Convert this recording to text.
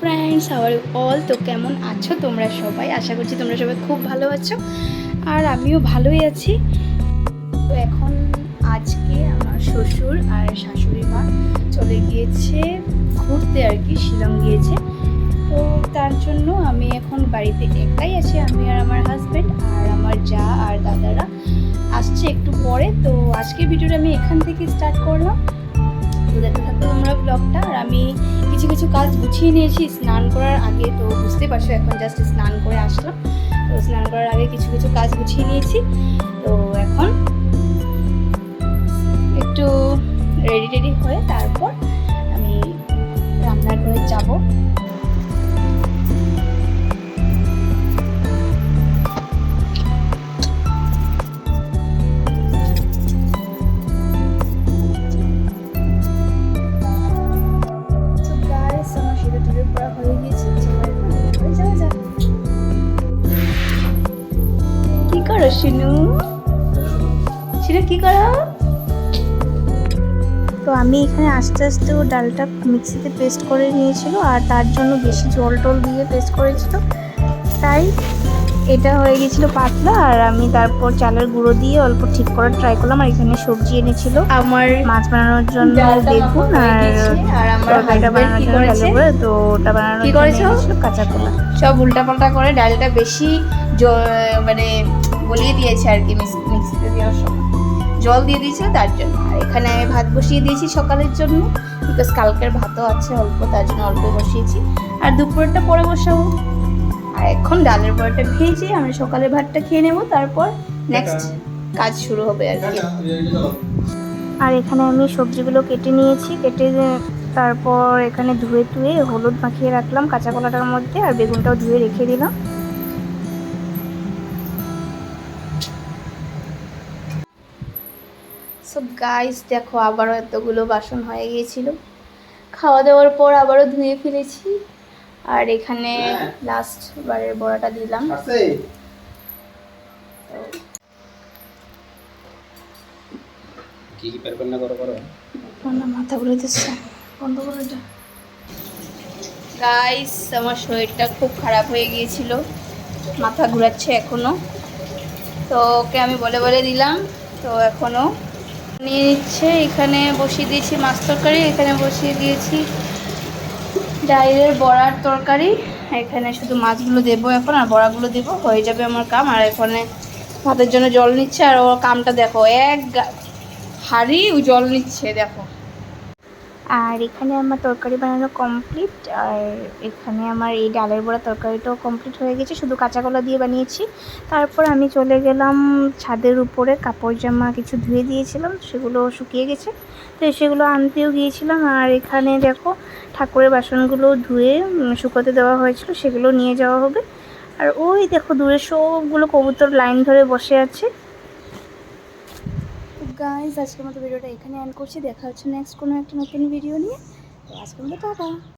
Friends hour all তো কেমন আছো তোমরা সবাই? আশা করছি তোমরা সবাই খুব ভালো আছো। আর আমিও ভালোই আছি। তো এখন আজকে আমার শ্বশুর আর শাশুড়ি মা চলে গিয়েছে, ঘুরতে আর কি, শিলং গিয়েছে। তো তার জন্য আমি এখন বাড়িতে একাই আছি, আমি আর আমার হাজব্যান্ড আর আমার যা আর দাদারা। আসছে একটু পরে, তো আজকের ভিডিওটা আমি এখান থেকে স্টার্ট করলাম। তো দেখতে থাকো তোমরা ব্লগটা আর আমি কিছু কিছু কাজ গুছিয়ে নিয়েছি, স্নান করার আগে তো বুঝতে পারছ, এখন জাস্ট স্নান করে আসলাম। তো স্নান করার আগে কিছু কিছু কাজ গুছিয়ে নিয়েছি। তো এখন একটু রেডি টেডি হয়ে তারপর করো শিনু শিনু কি করো? তো আমি এখানে আস্তে আস্তে ও ডালটা মিক্সিতে পেস্ট করে নিয়েছিল আর তার জন্য বেশি জল টল দিয়ে পেস্ট করেছিল। তাই এটা হয়ে গেছিল পাতলা আর আমি তারপর চালের গুঁড়ো দিয়ে অল্প ঠিক করার ট্রাই করলাম আর এখানে সবজি এনেছিল। আমার মাছ বানানোর জন্য বেগুন আর আমার তরকারিটা বানানোর জন্য আলু করে তো ওটা বানানোর কি করেছ? কাঁচা কলা। সব উল্টাপাল্টা করে ডালটা বেশি মানে গলিয়ে দিয়েছে আর কি, মিক্স- মিক্সিতে দেওয়ার সময়। জল দিয়ে দিয়েছিল তার জন্য। আর এখানে আমি ভাত বসিয়ে দিয়েছি সকালের জন্য বিকজ কালকের ভাতও আছে অল্প, তার জন্য অল্প বসিয়েছি। আর দুপুরেরটা পরে বসাবো। আর এখন ডালের পরোটা ভেজে আমি সকালে ভাতটা খেয়ে নেব, তারপর নেক্সট কাজ শুরু হবে আর কি। আর এখানে আমি সবজিগুলো কেটে নিয়েছি, কেটে তারপর এখানে ধুয়ে টুয়ে হলুদ মাখিয়ে রাখলাম কাঁচা কলাটার মধ্যে, আর বেগুনটাও ধুয়ে রেখে দিলাম। সো গাইস দেখো আবারও এতগুলো বাসন হয়ে গিয়েছিল। খাওয়া দাওয়ার পর আবারও ধুয়ে ফেলেছি। আর এখানে লাস্ট বারের বড়াটা দিলাম। কি প্যার করো করো মাথা ঘুরেতেছে বন্ধ করে এটা। গাইস আমার শরীরটা খুব খারাপ হয়ে গিয়েছিল। মাথা ঘুরাচ্ছে এখনও। তো ওকে আমি বলে বলে দিলাম। তো এখনও নিয়ে নিচ্ছে এখানে বসিয়ে দিয়েছি মাছ তরকারি, এখানে বসিয়ে দিয়েছি ডাইরের বড়ার তরকারি। এখানে শুধু মাছগুলো দেব এখন, আর বড়াগুলো দেব। হয়ে যাবে আমার কাম, আর এখানে ভাতের জন্য জল নিচ্ছে, আর ও কামটা দেখো, এক হাড়ি জল নিচ্ছে, দেখো। আর এখানে আমার তরকারি বানানো কমপ্লিট আর এখানে আমার এই ডালের বড়া তরকারিটাও কমপ্লিট হয়ে গেছে। শুধু কাঁচা কলা দিয়ে বানিয়েছি। তারপর আমি চলে গেলাম ছাদের উপরে, কাপড় জামা কিছু ধুয়ে দিয়েছিলাম, সেগুলো শুকিয়ে গেছে। তো সেগুলো আনতেও গিয়েছিলাম, আর এখানে দেখো ঠাকুরের বাসনগুলো ধুয়ে শুকোতে দেওয়া হয়েছিল, সেগুলো নিয়ে যাওয়া হবে। আর ওই দেখো দূরে সবগুলো কবুতর লাইন ধরে বসে আছে। গাইজ আজকের মতো ভিডিওটা এখানে এন্ড করছি। দেখা হচ্ছে নেক্সট কোনো একটা নতুন ভিডিও নিয়ে। তো আজকের মতো টাটা।